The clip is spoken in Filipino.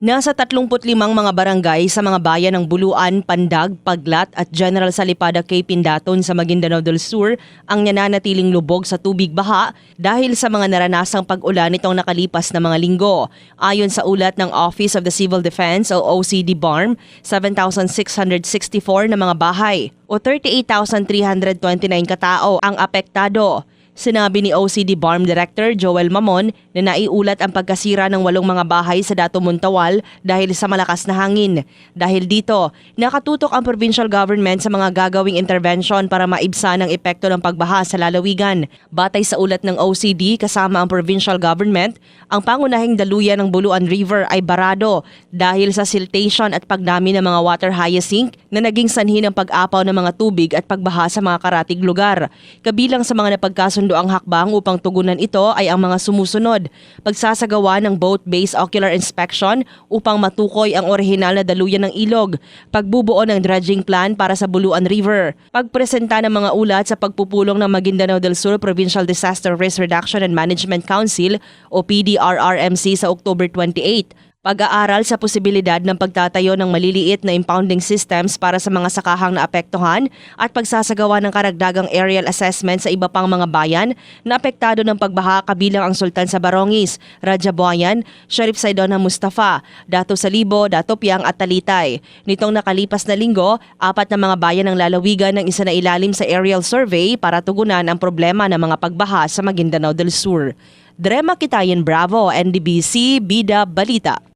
Nasa 35 mga barangay sa mga bayan ng Buluan, Pandag, Paglat at General Salipada K. Pindaton sa Maguindanao del Sur ang nananatiling lubog sa tubig baha dahil sa mga naranasang pag-ulan nitong nakalipas na mga linggo. Ayon sa ulat ng Office of the Civil Defense o OCD BARM, 7,664 na mga bahay o 38,329 katao ang apektado. Sinabi ni OCD BARM Director Joel Mamon na naiulat ang pagkasira ng walong mga bahay sa Dato Muntawal dahil sa malakas na hangin. Dahil dito, nakatutok ang provincial government sa mga gagawing intervention para maibsan ang epekto ng pagbaha sa lalawigan. Batay sa ulat ng OCD kasama ang provincial government, ang pangunahing daluyan ng Buluan River ay barado dahil sa siltation at pagdami ng mga water hyacinth na naging sanhi ng pag-apaw ng mga tubig at pagbaha sa mga karatig lugar. Kabilang sa mga napagkasundo ang hakbang upang tugunan ito ay ang mga sumusunod. Pagsasagawa ng boat-based ocular inspection upang matukoy ang orihinal na daluyan ng ilog. Pagbubuo ng dredging plan para sa Buluan River. Pagpresenta ng mga ulat sa pagpupulong ng Maguindanao del Sur Provincial Disaster Risk Reduction and Management Council o PDRRMC sa October 28. Pag-aaral sa posibilidad ng pagtatayo ng maliliit na impounding systems para sa mga sakahang naapektuhan at pagsasagawa ng karagdagang aerial assessment sa iba pang mga bayan na apektado ng pagbaha kabilang ang Sultan sa Barongis, Rajabuayan, Sharif Saidona Mustafa, Dato Salibo, Dato Piang at Talitay. Nitong nakalipas na linggo, apat na mga bayan ang lalawigan ng isa na ilalim sa aerial survey para tugunan ang problema ng mga pagbaha sa Maguindanao del Sur. Drema Kitayan Bravo, NDBC, Bida, Balita.